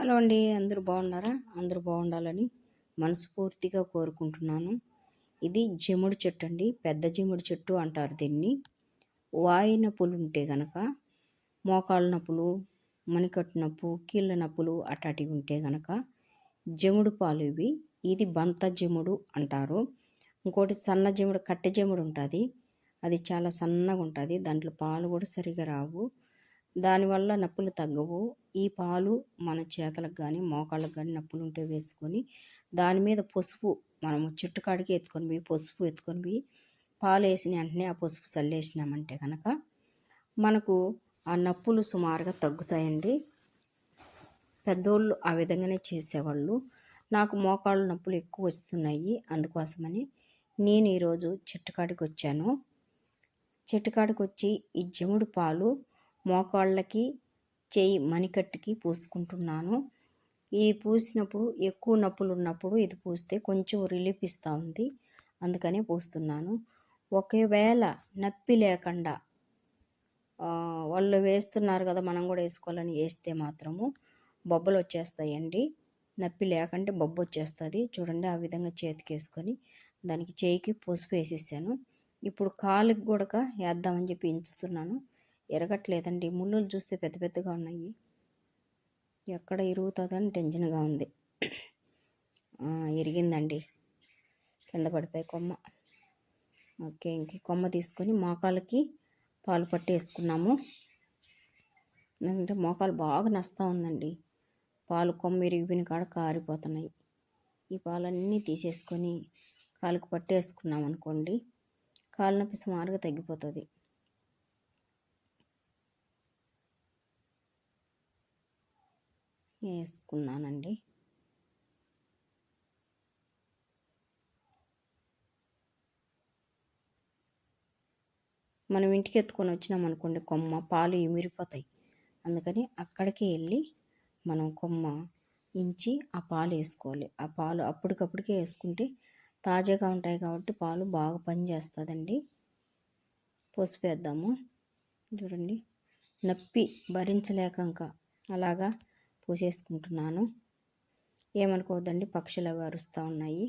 Hello అండి అందరూ బాగున్నారా? అందరూ బాగుండాలని మనస్ఫూర్తిగా కోరుకుంటున్నాను. ఇది జముడు చెట్టు అండి పెద్ద జముడు చెట్టు అంటారు దీన్ని. వాయి నొప్పులు ఉంటే గనక మోకాళ్ళ నొప్పులు మణికట్టు నొప్పు కీళ్ళ నొప్పులు అటాటివి ఉంటే గనక జముడు పాలు ఇవి. ఇది బంత జముడు అంటారు. ఇంకోటి సన్న జముడు కట్టె జముడు ఉంటుంది. అది చాలా సన్నగా ఉంటుంది. దాంట్లో పాలు కూడా సరిగా రావు. దానివల్ల నొప్పులు తగ్గవు. ఈ పాలు మన చేతులకు కానీ మోకాళ్ళకు కానీ నొప్పులు ఉంటే వేసుకొని దాని మీద పసుపు మనము చెట్టు కాడికి ఎత్తుకొని పోయి పసుపు ఎత్తుకొని పోయి పాలు వేసిన వెంటనే ఆ పసుపు చల్లేసినామంటే కనుక మనకు ఆ నొప్పులు సుమారుగా తగ్గుతాయండి. పెద్దోళ్ళు ఆ విధంగానే చేసేవాళ్ళు. నాకు మోకాళ్ళ నొప్పులు ఎక్కువ వస్తున్నాయి అందుకోసమని నేను ఈరోజు చెట్టుకాడికి వచ్చాను. చెట్టుకాడికి వచ్చి ఈ జముడు పాలు మోకాళ్ళకి చేయి మణికట్టుకి పూసుకుంటున్నాను. ఈ పూసినప్పుడు ఎక్కువ నొప్పులు ఉన్నప్పుడు ఇది పూస్తే కొంచెం రిలీఫ్ ఇస్తూ ఉంది. అందుకనే పూస్తున్నాను. ఒకవేళ నొప్పి లేకుండా వాళ్ళు వేస్తున్నారు కదా మనం కూడా వేసుకోవాలని వేస్తే మాత్రము బొబ్బలు వచ్చేస్తాయండి. నొప్పి లేకుంటే బొబ్బ వచ్చేస్తుంది. చూడండి ఆ విధంగా చేతికి వేసుకొని దానికి చేయికి పసుపు వేసేసాను. ఇప్పుడు కాలుకి కూడా వేద్దామని చెప్పి ఎంచుతున్నాను ఎరగట్లేదండి. ముళ్ళులు చూస్తే పెద్ద పెద్దగా ఉన్నాయి. ఎక్కడ ఇరుగుతుందని టెన్షన్గా ఉంది. ఇరిగిందండి కింద పడిపోయి కొమ్మ. ఓకే ఇంక కొమ్మ తీసుకొని మోకాలకి పాలు పట్టి వేసుకున్నాము అంటే మోకాలు బాగా నస్తా ఉందండి. పాలు కొమ్మ ఇరిగిపోయిన కాడ కారిపోతున్నాయి. ఈ పాలన్నీ తీసేసుకొని కాలుకు పట్టేసుకున్నాం అనుకోండి కాలు నొప్పి సుమారుగా తగ్గిపోతుంది. వేసుకున్నానండి. మనం ఇంటికి ఎత్తుకొని వచ్చినాం అనుకోండి కొమ్మ పాలు ఇమిరిపోతాయి. అందుకని అక్కడికి వెళ్ళి మనం కొమ్మ ఇంచి ఆ పాలు వేసుకోవాలి. ఆ పాలు అప్పటికప్పటికే వేసుకుంటే తాజాగా ఉంటాయి కాబట్టి పాలు బాగా పనిచేస్తుందండి. పసుపు వేద్దాము చూడండి. నొప్పి భరించలేక ఇంకా అలాగా పూసేసుకుంటున్నాను. ఏమనుకోవద్దండి పక్షులు అవి అరుస్తూ ఉన్నాయి.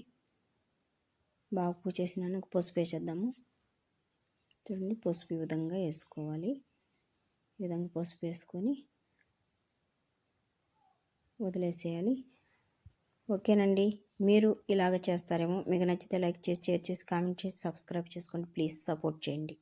బాగా పూసేసినాను పసుపు వేసేద్దాము. చూడండి పసుపు ఈ విధంగా వేసుకోవాలి. ఈ విధంగా పసుపు వేసుకొని వదిలేసేయాలి. ఓకేనండి మీరు ఇలాగ చేస్తారేమో మీకు నచ్చితే లైక్ చేసి షేర్ చేసి కామెంట్ చేసి సబ్స్క్రైబ్ చేసుకోండి. ప్లీజ్ సపోర్ట్ చేయండి.